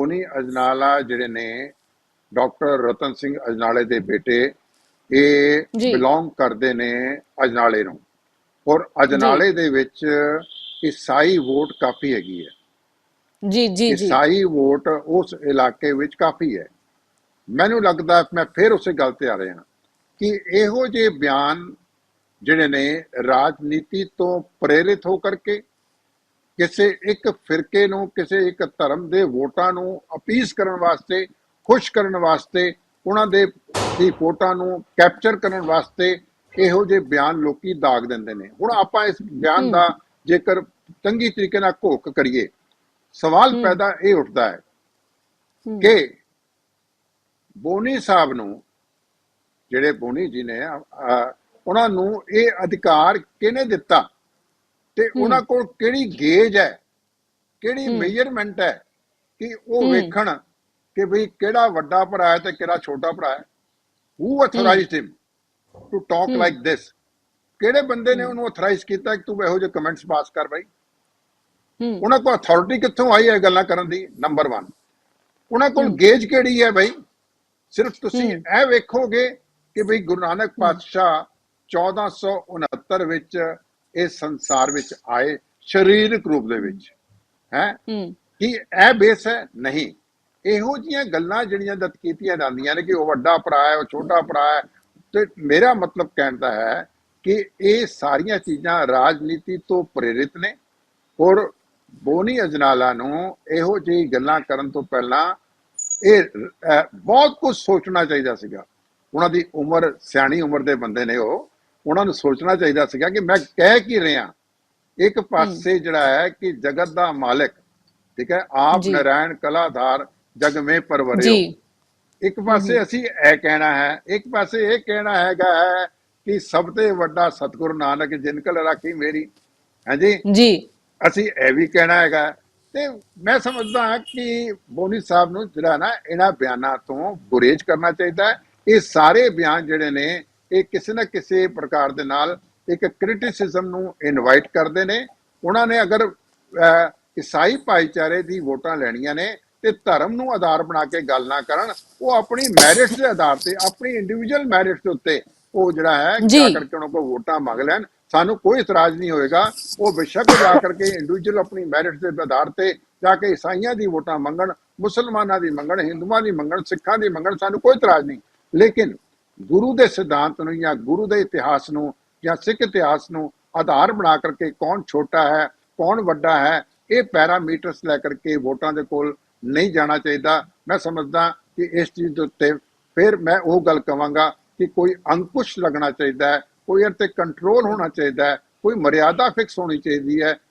ਬੋਨੀ ਅਜਨਾਲਾ ਜਿਹੜੇ ਨੇ ਡਾਕਟਰ ਰਤਨ ਸਿੰਘ ਅਜਨਾਲੇ ਦੇ ਬੇਟੇ ਇਹ। ਬਿਲੋਂਗ ਕਰਦੇ ਨੇ ਅਜਨਾਲੇ ਨੂੰ। ਔਰ ਅਜਨਾਲੇ ਦੇ ਵਿੱਚ ਈਸਾਈ ਵੋਟ ਕਾਫੀ ਹੈਗੀ ਹੈ। ਜੀ ਜੀ ਜੀ। ਈਸਾਈ ਵੋਟ ਉਸ ਇਲਾਕੇ ਵਿੱਚ ਕਾਫੀ ਹੈ। ਮੈਨੂੰ ਲੱਗਦਾ ਮੈਂ ਫਿਰ ਉਸੇ ਗੱਲ ਤੇ ਆ ਰਿਹਾ ਕਿ ਇਹੋ ਜਿਹੇ ਬਿਆਨ ਜਿਹੜੇ ਨੇ ਰਾਜਨੀਤੀ ਤੋਂ ਪ੍ਰੇਰਿਤ ਹੋ ਕਰਕੇ ਕਿਸੇ ਇੱਕ ਫਿਰਕੇ ਨੂੰ ਕਿਸੇ ਇੱਕ ਧਰਮ ਦੇ ਵੋਟਾਂ ਨੂੰ ਅਪੀਸ ਕਰਨ ਵਾਸਤੇ ਖੁਸ਼ ਕਰਨ ਵਾਸਤੇ ਉਹਨਾਂ ਦੇ ਦੀ ਵੋਟਾਂ ਨੂੰ ਕੈਪਚਰ ਕਰਨ ਵਾਸਤੇ ਇਹੋ ਜਿਹੇ ਬਿਆਨ ਲੋਕੀ ਦਾਗ ਦਿੰਦੇ ਨੇ। ਹੁਣ ਆਪਾਂ ਇਸ ਬਿਆਨ ਦਾ ਜੇਕਰ ਚੰਗੀ ਤਰੀਕੇ ਨਾਲ ਘੋਖ ਕਰੀਏ ਸਵਾਲ। ਪੈਦਾ ਇਹ ਉੱਠਦਾ ਹੈ ਕਿ ਬੋਨੀ ਸਾਹਿਬ ਨੂੰ ਜਿਹੜੇ ਬੋਨੀ ਜੀ ਨੇ ਉਹਨਾਂ ਨੂੰ ਇਹ ਅਧਿਕਾਰ ਕਿਹਨੇ ਦਿੱਤਾ? ਤੇ। ਉਹਨਾਂ ਕੋਲ ਕਿਹੜੀ ਗੇਜ ਹੈ ਕਿਹੜੀ। ਮੇਜਰਮੈਂਟ ਹੈ ਕਿ ਉਹ। ਵੇਖਣ ਕਿ ਭਈ ਕਿਹੜਾ ਵੱਡਾ ਭਰਾ ਹੈ ਤੇ ਕਿਹੜਾ ਛੋਟਾ ਭਰਾ ਹੈ who authorised him to talk. Like this ਕਿਹੜੇ ਬੰਦੇ ਨੇ ਉਹਨੂੰ ਅਥੋਰਾਈਜ਼ ਕੀਤਾ ਕਿ ਤੂੰ ਇਹੋ ਜਿਹੇ ਕਮੈਂਟਸ ਪਾਸ ਕਰ ਬਈ ਹੂੰ, ਉਹਨਾਂ ਕੋਲ ਅਥਾਰਟੀ ਕਿੱਥੋਂ ਆਈ ਹੈ ਗੱਲਾਂ ਕਰਨ ਦੀ ਨੰਬਰ 1 ਉਹਨਾਂ ਕੋਲ। ਗੇਜ ਕਿਹੜੀ ਹੈ ਬਈ ਸਿਰਫ ਤੁਸੀਂ। ਇਹ ਵੇਖੋਗੇ ਕਿ ਬਈ ਗੁਰੂ ਨਾਨਕ ਪਾਤਸ਼ਾਹ 1469 ਵਿੱਚ ਇਸ ਸੰਸਾਰ ਵਿੱਚ ਆਏ ਸਰੀਰਕ ਰੂਪ ਦੇ ਵਿੱਚ ਹੈ? ਕੀ ਇਹ ਬੇਸ ਹੈ? ਨਹੀਂ। ਇਹੋ ਜੀਆਂ ਗੱਲਾਂ ਜਿਹੜੀਆਂ ਦੱਤ ਕੀਤੀਆਂ ਜਾਂਦੀਆਂ ਨੇ ਕਿ ਉਹ ਵੱਡਾ ਭਰਾ ਹੈ ਉਹ ਛੋਟਾ ਭਰਾ ਹੈ ਤੇ ਮੇਰਾ ਮਤਲਬ ਕਹਿਣ ਦਾ ਹੈ ਕਿ ਇਹ ਸਾਰੀਆਂ ਚੀਜ਼ਾਂ ਰਾਜਨੀਤੀ ਤੋਂ ਪ੍ਰੇਰਿਤ ਨੇ। ਔਰ ਬੋਨੀ ਅਜਨਾਲਾ ਨੂੰ ਇਹੋ ਜਿਹੀ ਗੱਲਾਂ ਕਰਨ ਤੋਂ ਪਹਿਲਾਂ ਇਹ ਬਹੁਤ ਕੁਝ ਸੋਚਣਾ ਚਾਹੀਦਾ ਸੀਗਾ। ਉਹਨਾਂ ਦੀ ਉਮਰ ਸਿਆਣੀ ਉਮਰ ਦੇ ਬੰਦੇ ਨੇ ਉਹ। ਉਹਨਾਂ ਨੂੰ ਸੋਚਣਾ ਚਾਹੀਦਾ ਸੀਗਾ ਕਿ ਮੈਂ ਕਹਿ ਕੀ ਰਿਹਾ। ਇੱਕ ਪਾਸੇ ਜਿਹੜਾ ਹੈ ਕਿ ਜਗਤ ਦਾ ਮਾਲਕ ਠੀਕ ਹੈ ਆਪ। ਨਾਰਾਇਣ ਕਲਾਧਾਰ ਜਗ ਮੇ ਪਰਵਰਿਓ। ਜੀ। ਇੱਕ ਪਾਸੇ ਅਸੀਂ ਇਹ ਕਹਿਣਾ ਹੈ ਇੱਕ ਪਾਸੇ ਇਹ ਕਹਿਣਾ ਹੈਗਾ ਹੈ ਕਿ ਸਭ ਤੋਂ ਵੱਡਾ ਸਤਿਗੁਰੂ ਨਾਨਕ ਜਿਨ ਕਲ ਰਾਖੀ ਮੇਰੀ। ਹਾਂਜੀ ਜੀ। ਅਸੀਂ ਇਹ ਵੀ ਕਹਿਣਾ ਹੈਗਾ। ਤੇ ਮੈਂ ਸਮਝਦਾ ਹਾਂ ਕਿ ਬੋਨੀ ਸਾਹਿਬ ਨੂੰ ਜਿਹੜਾ ਨਾ ਇਹਨਾਂ ਬਿਆਨਾਂ ਤੋਂ ਗੁਰੇਜ਼ ਕਰਨਾ ਚਾਹੀਦਾ ਹੈ। ਇਹ ਸਾਰੇ ਬਿਆਨ ਜਿਹੜੇ ਨੇ ਇਹ ਕਿਸੇ ਨਾ ਕਿਸੇ ਪ੍ਰਕਾਰ ਦੇ ਨਾਲ ਇੱਕ ਕ੍ਰਿਟਿਸਿਜ਼ਮ ਨੂੰ ਇਨਵਾਈਟ ਕਰਦੇ ਨੇ। ਉਹਨਾਂ ਨੇ ਅਗਰ ਈਸਾਈ ਭਾਈਚਾਰੇ ਦੀ ਵੋਟਾਂ ਲੈਣੀਆਂ ਨੇ ਤੇ ਧਰਮ ਨੂੰ ਆਧਾਰ ਬਣਾ ਕੇ ਗੱਲ ਨਾ ਕਰਨ ਉਹ ਆਪਣੀ ਮੈਰਿਟ ਦੇ ਆਧਾਰ ਤੇ ਆਪਣੀ ਇੰਡੀਵਿਜੂਅਲ ਮੈਰਿਟ ਦੇ ਉੱਤੇ ਉਹ ਜਿਹੜਾ ਹੈ ਜੀ। ਕਰਕੇ ਉਹਨਾਂ ਕੋਲ ਵੋਟਾਂ ਮੰਗ ਲੈਣ ਸਾਨੂੰ ਕੋਈ ਇਤਰਾਜ਼ ਨਹੀਂ ਹੋਏਗਾ। ਉਹ ਬੇਸ਼ੱਕ ਜਾ ਕਰਕੇ ਇੰਡੀਵਿਜੂਅਲ ਆਪਣੀ ਮੈਰਿਟ ਦੇ ਆਧਾਰ ਤੇ ਜਾ ਕੇ ਈਸਾਈਆਂ ਦੀ ਵੋਟਾਂ ਮੰਗਣ ਮੁਸਲਮਾਨਾਂ ਦੀ ਮੰਗਣ ਹਿੰਦੂਆਂ ਦੀ ਮੰਗਣ ਸਿੱਖਾਂ ਦੀ ਮੰਗਣ ਸਾਨੂੰ ਕੋਈ ਇਤਰਾਜ਼ ਨਹੀਂ। ਲੇਕਿਨ ਗੁਰੂ ਦੇ ਸਿਧਾਂਤ ਨੂੰ ਜਾਂ ਗੁਰੂ ਦੇ ਇਤਿਹਾਸ ਨੂੰ ਜਾਂ ਸਿੱਖ ਇਤਿਹਾਸ ਨੂੰ ਆਧਾਰ ਬਣਾ ਕਰਕੇ ਕੌਣ ਛੋਟਾ ਹੈ, ਕੌਣ ਵੱਡਾ ਹੈ, ਇਹ ਪੈਰਾਮੀਟਰਸ ਲੈ ਕਰਕੇ ਵੋਟਾਂ ਦੇ ਕੋਲ ਨਹੀਂ ਜਾਣਾ ਚਾਹੀਦਾ। ਮੈਂ ਸਮਝਦਾ ਕਿ ਇਸ ਚੀਜ਼ ਦੇ ਉੱਤੇ ਫਿਰ ਮੈਂ ਉਹ ਗੱਲ ਕਵਾਂਗਾ ਕਿ ਕੋਈ ਅੰਕੁਸ਼ ਲੱਗਣਾ ਚਾਹੀਦਾ ਹੈ, ਕੋਈ ਇਹ ਤੇ ਕੰਟਰੋਲ ਹੋਣਾ ਚਾਹੀਦਾ ਹੈ, ਕੋਈ ਮਰਿਆਦਾ ਫਿਕਸ ਹੋਣੀ ਚਾਹੀਦੀ ਹੈ।